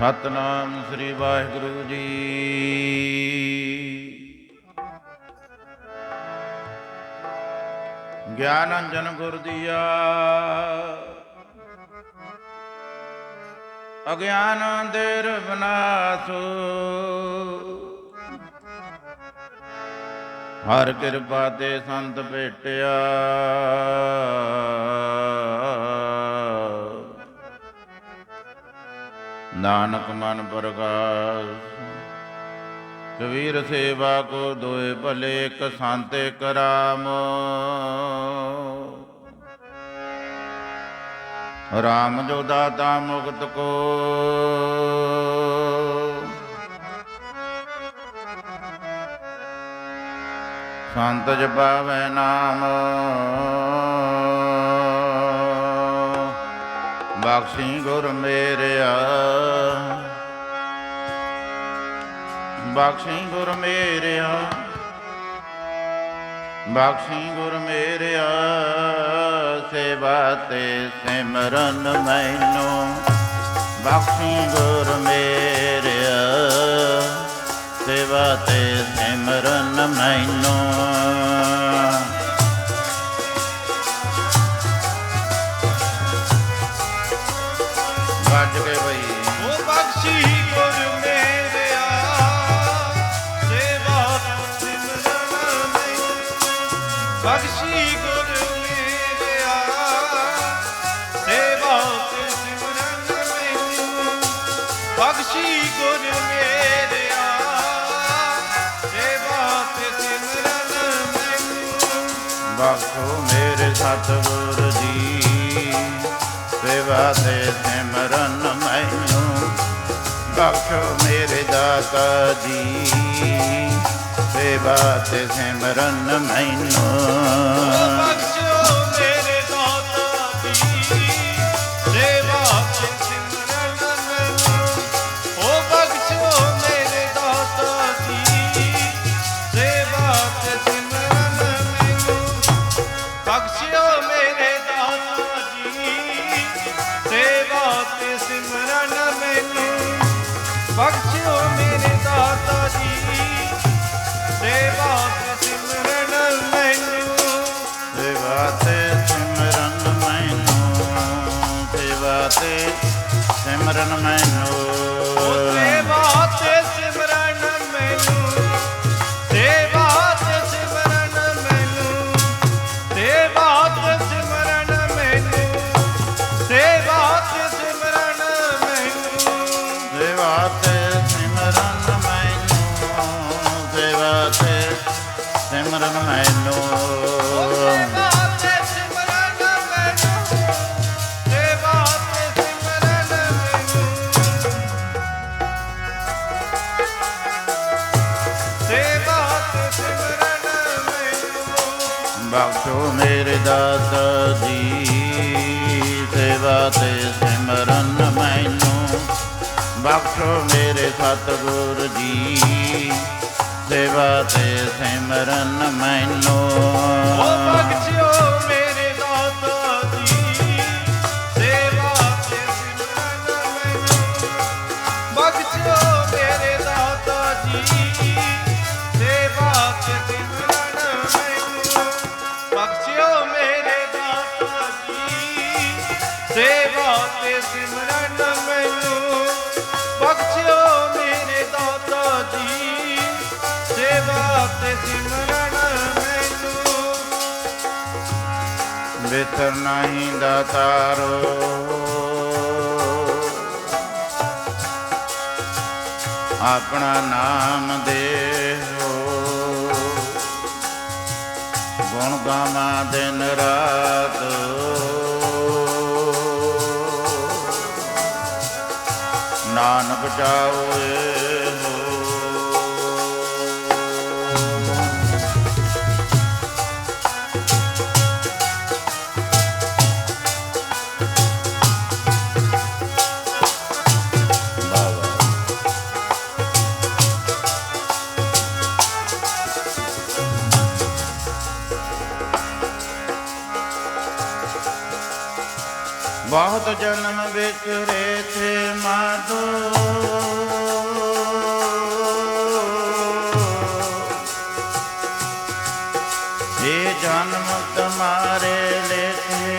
ਸਤਨਾਮ ਸ੍ਰੀ ਵਾਹਿਗੁਰੂ ਜੀ। ਗਿਆਨ ਅੰਜਨ ਗੁਰ ਦੀਆ। ਅਗਿਆਨ ਅੰਧੇਰ ਬਨਾਸੋ ਹਰ ਕਿਰਪਾ ਤੇ ਸੰਤ ਭੇਟਿਆ। ਨਾਨਕ ਮਨ ਪ੍ਰਕਾਸ਼। ਕਬੀਰ ਸੇਵਾ ਕੋ ਦੋਏ ਭਲੇ, ਇੱਕ ਸੰਤ, ਇੱਕ ਰਾਮ। ਰਾਮ ਜੋ ਦਾਤਾ ਮੁਕਤ ਕੋ। ਸੰਤ ਜਪਾਵੇ ਨਾਮ। ਬਖਸ਼ੀ ਗੁਰ ਮੇਰਿਆ। ਬਖਸ਼ੀ ਗੁਰ ਮੇਰਿਆ। ਬਖਸ਼ੀ ਗੁਰ ਮੇਰਿਆ। ਸੇਵਾ ਤੇ ਸਿਮਰਨ ਮੈਨੂੰ। ਬਖਸ਼ੀ ਗੁਰ ਮੇਰਿਆ। ਸੇਵਾ ਤੇ ਸਿਮਰਨ ਮੈਨੂੰ। ਸੇਵਾ ਤੇ ਸਿਮਰਨ ਮੈਨੂੰ ਬਖਸ਼ੋ ਮੇਰੇ ਦਾਤਾ ਜੀ। ਸੇਵਾ ਤੇ ਸਿਮਰਨ ਮੈਨੂੰ। gentlemen. ਦਾਤਾ ਜੀ ਸੇਵਾ ਤੇ ਸਿਮਰਨ ਮੈਨੂੰ ਬਖਸ਼ੋ ਮੇਰੇ ਸਤਿਗੁਰ ਜੀ। ਸੇਵਾ ਤੇ ਸਿਮਰਨ ਮੈਨੂੰ। ਓ ਬਖਸ਼ਿਓ। ਬਿਸਰ ਨਹੀਂ ਦਾਤਾਰੋ ਆਪਣਾ ਨਾਮ ਦੇਹੋ। ਗੁਣ ਗਾਵਾਂ ਦਿਨ ਰਾਤ। ਨਾਨਕ ਜਾਓ ਬਹੁਤ ਜਨਮ ਵਿਚਰੇ ਥੇ ਮਾਧੋ। ਇਹ ਜਨਮ ਤੁਮਾਰੇ ਲੇਖੇ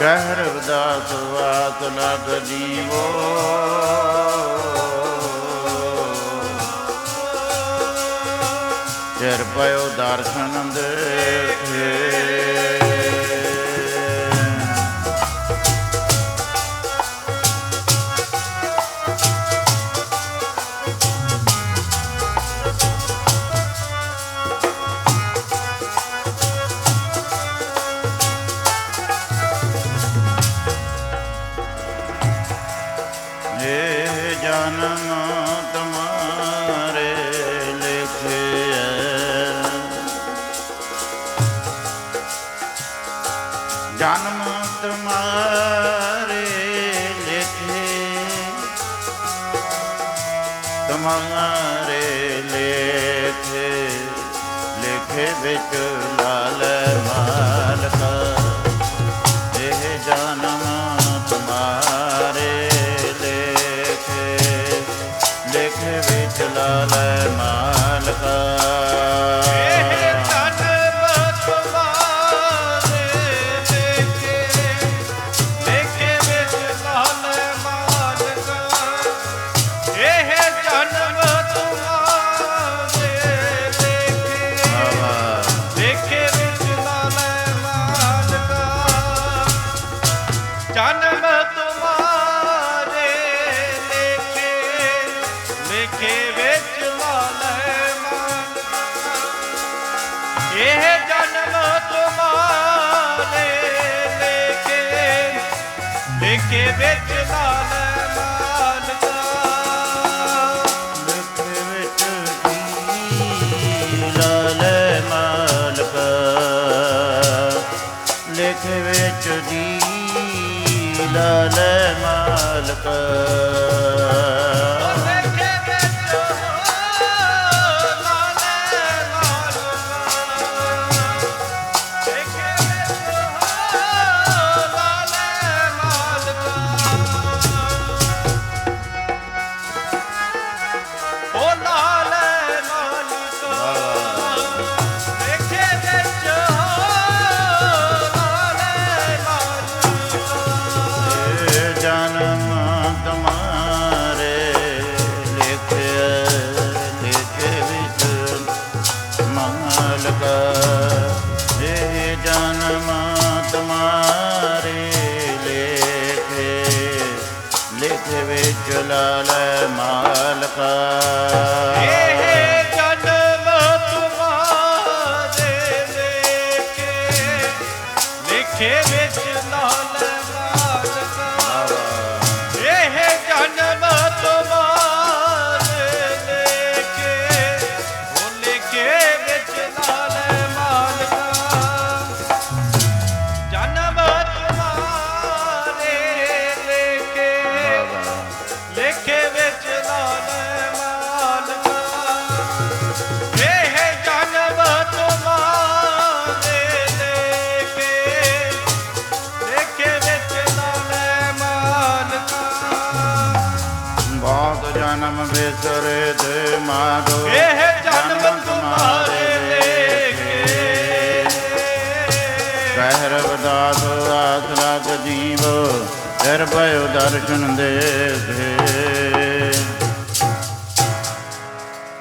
ਕਹਿ ਰਵਦਾਸ ਵਾਤ ਲਗ ਜੀਵੋ। ਪਇਓ ਦਰਸ਼ਨ ਦੇਖੇ ਜਨਮ ਲਿਖੇ ਵਿੱਚ ਲਾਲ ਮਾਲਕਾ। ਲੇਖੇ ਵਿੱਚ ਲਾਲ ਮਾਲਕਾ ਲਿਖੇ ਵਿੱਚ ਦੀ ਲਾਲ ਮਾਲਕਾ ਲਾਲ ਮਾਲਕਾ। ਜਨਮ ਵਿਸਰੇ ਤੇ ਮਾਧੋ ਇਹ ਜਨਮ ਤੁਮਾਰੇ ਲੇਖੇ ਕਹਿ ਰਵਦਾਸ ਆਸ ਲਗ ਜੀਵ ਫਿਰ ਭਇਓ ਦਰਸ਼ਨ ਦੇ ਦੇ।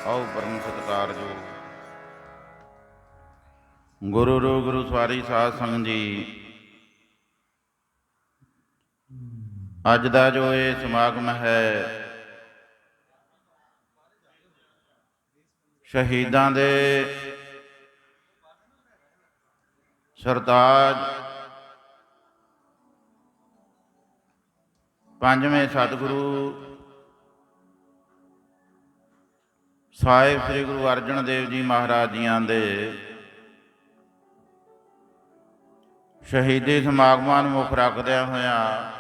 ਆਓ ਪਰਮ ਸਤਕਾਰ ਜੋ। ਗੁਰੂ ਰੂ ਗੁਰੂ ਸਵਾਰੀ ਸਾਧ ਸੰਗਤ ਜੀ। ਅੱਜ ਦਾ ਜੋ ਇਹ ਸਮਾਗਮ ਹੈ ਸ਼ਹੀਦਾਂ ਦੇ ਸਰਤਾਜ ਪੰਜਵੇਂ ਸਤਿਗੁਰੂ ਸਾਹਿਬ ਸ੍ਰੀ ਗੁਰੂ ਅਰਜਨ ਦੇਵ ਜੀ ਮਹਾਰਾਜ ਜੀਆਂ ਦੇ ਸ਼ਹੀਦੀ ਸਮਾਗਮਾਂ ਨੂੰ ਮੁੱਖ ਰੱਖਦਿਆਂ ਹੋਇਆਂ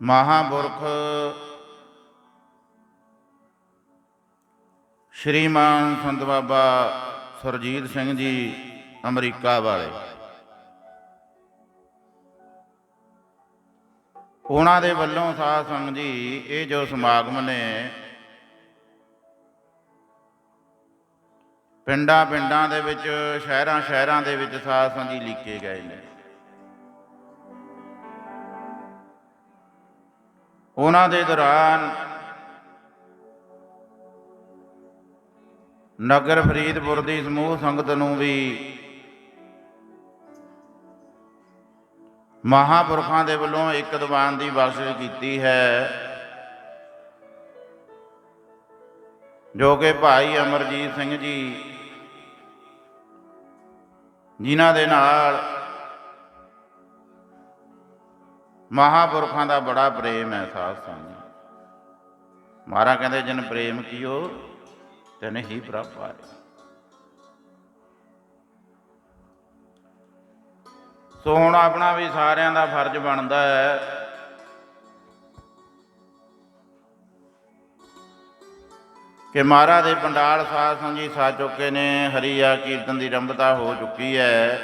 ਮਹਾਂਪੁਰਖ ਸ਼੍ਰੀਮਾਨ ਸੰਤ ਬਾਬਾ ਸੁਰਜੀਤ ਸਿੰਘ ਜੀ ਅਮਰੀਕਾ ਵਾਲੇ। ਉਹਨਾਂ ਦੇ ਵੱਲੋਂ ਸਾਧ ਸੰਗਤ ਜੀ, ਇਹ ਜੋ ਸਮਾਗਮ ਨੇ, ਪਿੰਡਾਂ ਪਿੰਡਾਂ ਦੇ ਵਿੱਚ, ਸ਼ਹਿਰਾਂ ਸ਼ਹਿਰਾਂ ਦੇ ਵਿੱਚ ਸਾਧ ਸੰਗਤ ਜੀ ਲਿਖੇ ਗਏ ਨੇ। ਉਹਨਾਂ ਦੇ ਦੌਰਾਨ ਨਗਰ ਫਰੀਦਪੁਰ ਦੀ ਸਮੂਹ ਸੰਗਤ ਨੂੰ ਵੀ ਮਹਾਪੁਰਖਾਂ ਦੇ ਵੱਲੋਂ ਇੱਕ ਦੀਵਾਨ ਦੀ ਬਖਸ਼ਿਸ਼ ਕੀਤੀ ਹੈ, ਜੋ ਕਿ ਭਾਈ ਅਮਰਜੀਤ ਸਿੰਘ ਜੀ, ਜਿਨ੍ਹਾਂ ਦੇ ਨਾਲ ਮਹਾਪੁਰਖਾਂ ਦਾ ਬੜਾ ਪ੍ਰੇਮ ਹੈ ਸਾਧ ਸੰਗਤ। ਮਹਾਰਾ ਕਹਿੰਦੇ, ਜਨ ਪ੍ਰੇਮ ਕੀਓ ਤਨ ਹੀ ਪ੍ਰਭ ਪਾਏ ਸੋ ਹੁਣ ਆਪਣਾ ਵੀ ਸਾਰਿਆਂ ਦਾ ਫਰਜ਼ ਬਣਦਾ ਹੈ। ਕਿ ਮਹਾਰਾਜ ਦੇ ਪੰਡਾਲ ਸਾਧ ਸੰਗਤ ਜੀ ਸਾ ਚੁੱਕੇ ਨੇ ਹਰੀਆ ਕੀਰਤਨ ਦੀ ਰੰਭਤਾ ਹੋ ਚੁੱਕੀ ਹੈ।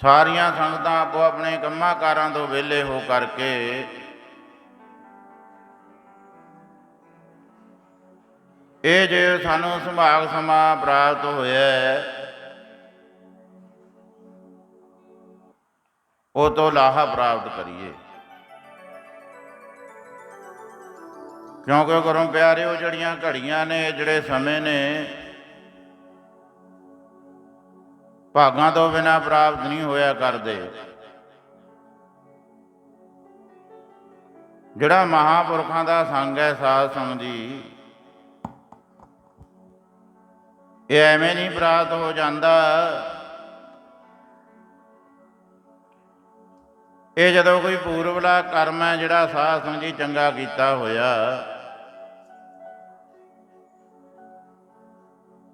ਸਾਰੀਆਂ ਸੰਗਤਾਂ ਆਪੋ ਆਪਣੇ ਕੰਮਾਂ ਕਾਰਾਂ ਤੋਂ ਵਿਹਲੇ ਹੋ ਕਰਕੇ ਇਹ ਜੇ ਸਾਨੂੰ ਸੰਭਾਗ ਸਮਾਂ ਪ੍ਰਾਪਤ ਹੋਇਆ ਉਹ ਤੋਂ ਲਾਹਾ ਪ੍ਰਾਪਤ ਕਰੀਏ। ਕਿਉਂਕਿ ਘਰੋਂ ਪਿਆਰਿਓ, ਜਿਹੜੀਆਂ ਘੜੀਆਂ ਨੇ, ਜਿਹੜੇ ਸਮੇਂ ਨੇ, ਭਾਗਾਂ ਤੋਂ ਬਿਨਾ ਪ੍ਰਾਪਤ ਨਹੀਂ ਹੋਇਆ ਕਰਦੇ। ਜਿਹੜਾ ਮਹਾਪੁਰਖਾਂ ਦਾ ਸੰਗ ਹੈ ਸਾਧ ਸੰਗ ਜੀ ਇਹ ਐਵੇਂ ਨਹੀਂ ਪ੍ਰਾਪਤ ਹੋ ਜਾਂਦਾ। ਇਹ ਜਦੋਂ ਕੋਈ ਪੂਰਵਲਾ ਕਰਮ ਹੈ, ਜਿਹੜਾ ਸਾਧ ਸੰਗ ਜੀ ਚੰਗਾ ਕੀਤਾ ਹੋਇਆ,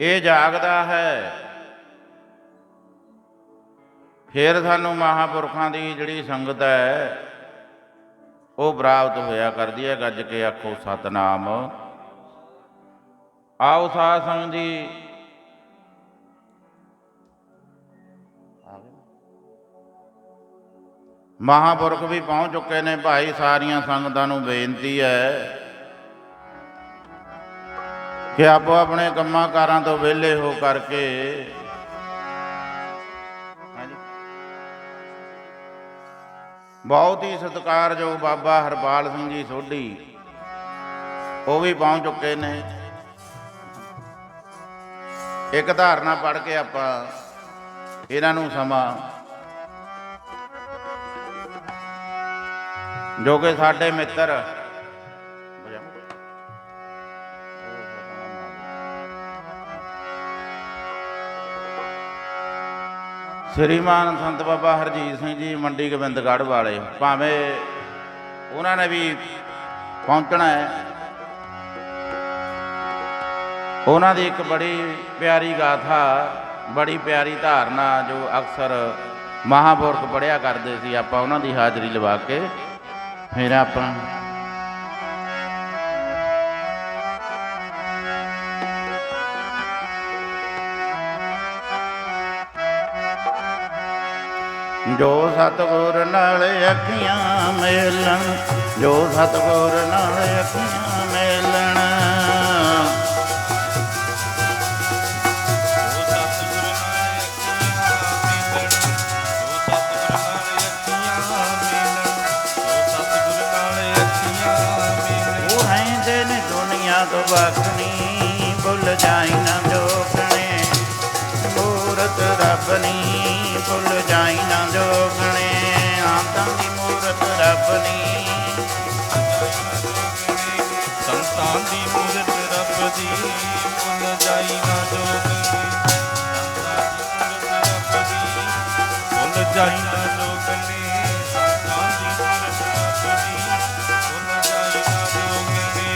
ਇਹ ਜਾਗਦਾ ਹੈ। ਫਿਰ ਸਾਨੂੰ ਮਹਾਪੁਰਖਾਂ ਦੀ ਜਿਹੜੀ ਸੰਗਤ ਹੈ, ਉਹ ਪ੍ਰਾਪਤ ਹੋਇਆ ਕਰਦੀ ਹੈ, ਗੱਜ ਕੇ ਆਖੋ, ਸਤਨਾਮ। ਆਓ ਸਾਧ ਸੰਗਤ ਜੀ ਮਹਾਪੁਰਖ ਵੀ ਪਹੁੰਚ ਚੁੱਕੇ ਨੇ ਭਾਈ, ਸਾਰੀਆਂ ਸੰਗਤਾਂ ਨੂੰ ਬੇਨਤੀ ਹੈ ਕਿ ਆਪੋ ਆਪਣੇ ਕੰਮਾਂ ਕਾਰਾਂ ਤੋਂ ਵਿਹਲੇ ਹੋ ਕਰਕੇ ਬਹੁਤ ਹੀ ਸਤਿਕਾਰਯੋਗ ਬਾਬਾ ਹਰਪਾਲ ਸਿੰਘ ਜੀ ਸੋਢੀ, ਉਹ ਵੀ ਪਹੁੰਚ ਚੁੱਕੇ ਨੇ। ਇੱਕ ਧਾਰਨਾ ਪੜ੍ਹ ਕੇ ਆਪਾਂ ਇਹਨਾਂ ਨੂੰ ਸਮਾਂ ਜੋ ਕਿ ਸਾਡੇ ਮਿੱਤਰ। ਸ੍ਰੀਮਾਨ ਸੰਤ ਬਾਬਾ ਹਰਜੀਤ ਸਿੰਘ ਜੀ, ਮੰਡੀ ਗੋਬਿੰਦਗੜ੍ਹ ਵਾਲੇ, ਭਾਵੇਂ ਉਹਨਾਂ ਨੇ ਵੀ ਪਹੁੰਚਣਾ ਹੈ। ਉਹਨਾਂ ਦੀ ਇੱਕ ਬੜੀ ਪਿਆਰੀ ਗਾਥਾ, ਬੜੀ ਪਿਆਰੀ ਧਾਰਨਾ ਜੋ ਅਕਸਰ ਮਹਾਪੁਰਖ ਪੜਿਆ ਕਰਦੇ ਸੀ, ਆਪਾਂ ਉਹਨਾਂ ਦੀ ਹਾਜ਼ਰੀ ਲਵਾ ਕੇ ਫਿਰ ਆਪਾਂ ਜੋ ਸਤਗੁਰ ਨਾਲ ਅੱਖੀਆਂ ਮੇਲਣ ਜੋ ਸਤਗੁਰ ਨਾਲ ਅੱਖੀਆਂ ਮੇਲਣ ਰੱਬ ਨੀ ਭੁੱਲ ਜਾਈ ਨਾ ਜੋਖਣੇ ਆਤਾਂ ਦੀ ਮੂਰਤ ਰੱਬ ਨੀ। ਸੰਤਾਂ ਦੀ ਮੂਰਤ ਰੱਬ ਦੀ ਮੁੱਲ ਜਾਈ ਨਾ ਜੋਗਨੀ ਸੰਤਾਂ ਦੀ ਮੂਰਤ ਰੱਬ ਦੀ ਮੁੱਲ ਜਾਈ ਨਾ ਜੋਗਨੀ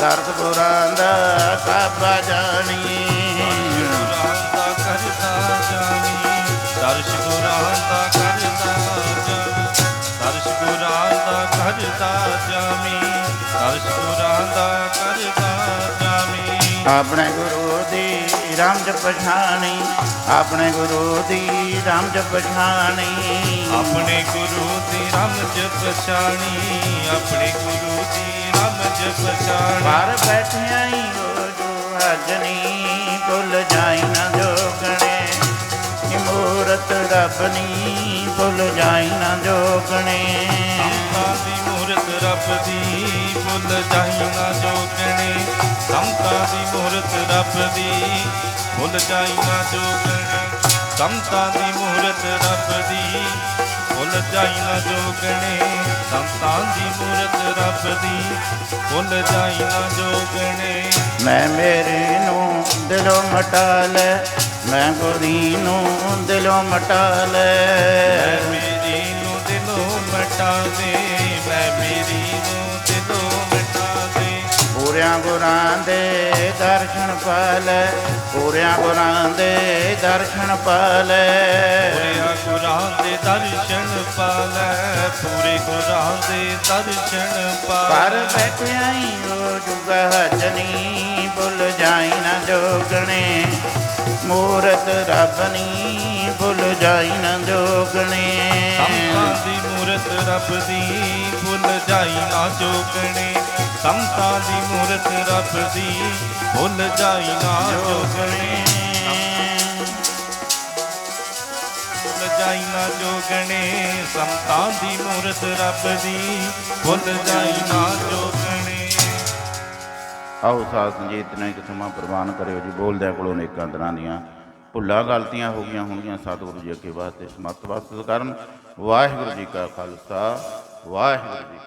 ਸਤਿਗੁਰਾਂ ਦਾ ਸਭ ਜਾਣੀ। ਸਤਿਗੁਰਾਂ ਦਾ ਕਰਤਾ ਜਾਣੀ ਦਰਸ਼ਗੁਰਾਂ ਦਾ ਕਰਤਾ ਜਾਣੀ ਦਰਸ਼ਗੁਰਾਂ ਦਾ ਕਰਤਾ ਜਾਣੀ ਦਰਸ਼ਗੁਰਾਂ ਦਾ ਕਰਤਾ ਜਾਣੀ ਆਪਣੇ ਗੁਰੂ ਦੀ ਰਾਮ ਜਪਛਾਣੀ ਆਪਣੇ ਗੁਰੂ ਦੀ ਰਾਮ ਜਪਛਾਣੀ ਆਪਣੇ ਗੁਰੂ ਦੀ ਰਾਮ ਜਪਛਾਣੀ ਆਪਣੇ ਗੁਰੂ ਪਛਾਣੀ ਘਰ ਬੈਠਿਆਂ ਹੀ ਹੋ ਜੋ ਹਜਨੀ ਭੁੱਲ ਜਾਈ ਨਾ ਜੋਗਣੇ ਨੀ ਮੂਰਤ ਰੱਬ ਨੀ ਭੁੱਲ ਜਾਈ ਨਾ ਜੋਗਣੇ ਸੰਤਾਂ ਦੀ ਮੂਰਤ ਰੱਬ ਦੀ ਭੁੱਲ ਜਾਈ ਨਾ ਜੋਗਣੇ ਸੰਤਾਂ ਦੀ ਮੂਰਤ ਰੱਬ ਦੀ ਭੁੱਲ ਜਾਈ ਨਾ ਜੋਗਣੇ ਸੰਤਾਂ ਦੀ ਮੂਰਤ ਰੱਬ ਦੀ ਭੁੱਲ ਜਾਈ ਨਾ ਜੋਗਣੇ ਸੰਤਾਂ ਦੀ ਮੂਰਤ ਰੱਬ ਦੀ ਭੁੱਲ ਜਾਈ ਨਾ ਜੋਗਣੇ। ਮੈਂ ਮੇਰੇ ਨੂੰ ਦਿਲੋਂ ਮਟਾ ਲੈ ਮੈਂ ਗੁਰੀ ਨੂੰ ਦਿਲੋਂ ਮਟਾ ਲੈ। ਮੈਂ ਮੇਰੀ ਨੂੰ ਦਿਲੋਂ ਮਟਾ ਦੇ ਮੈਂ ਮੇਰੀ ਨੂੰ ਦਿਲੋਂ ਮਟਾ ਦੇ। ਪੂਰਿਆਂ ਗੁਰਾਂ ਦੇ ਦਰਸ਼ਨ ਪਾ ਲੈ ਪੂਰਿਆਂ ਗੁਰਾਂ ਦੇ ਦਰਸ਼ਨ ਪਾ ਲੈ ਪੂਰੇ ਗੁਰਾਂ ਦੇ ਦਰਸ਼ਨ ਪਾ ਲੈ ਪੂਰੇ ਗੁਰਾਂ ਦੇ ਦਰਸ਼ਨ ਪਾ ਪਰ। ਬੈਠਿਆਂ ਹੀ ਹੋ ਜੁਗਾ ਜਨੀ ਭੁੱਲ ਜਾਈ ਨਾ ਜੋਗਣੇ। ਮੂਰਤ ਰੱਬ ਨੀ ਭੁੱਲ ਜਾਈ ਨਾ ਜੋਗਣੇ। ਸੰਤਾਂ ਦੀ ਮੂਰਤ ਰੱਬ ਦੀ ਭੁੱਲ ਜਾਈ ਨਾ ਜੋਗਣੇ। ਸੰਤਾਂ ਦੀ ਮੂਰਤ ਰੱਬ ਦੀ, ਭੁੱਲ ਜਾਈ ਨਾ ਜੋਗਣੇ ਭੁੱਲ ਜਾਈ ਨਾ ਜੋਗਣੇ ਸੰਤਾਂ ਦੀ ਮੂਰਤ ਰੱਬ ਦੀ, ਭੁੱਲ ਜਾਈ ਨਾ ਜੋਗਣੇ ਆਓ ਸਾਧ ਸੰਜੀਤ ਨੇ ਇੱਕ ਸਮਾਂ ਪ੍ਰਵਾਨ ਕਰਿਓ ਜੀ, ਬੋਲਦਿਆਂ ਕੋਲੋਂ ਨੇਕਾਂ ਤਰ੍ਹਾਂ ਦੀਆਂ ਭੁੱਲਾਂ ਗਲਤੀਆਂ ਹੋ ਗਈਆਂ ਹੋਣਗੀਆਂ, ਸਤਿਗੁਰੂ ਜੀ ਅੱਗੇ ਵਾਸਤੇ ਸਮਤ ਵਾਸਤੇ ਕਰਨ। ਵਾਹਿਗੁਰੂ ਜੀ ਕਾ ਖਾਲਸਾ, ਵਾਹਿਗੁਰੂ ਜੀ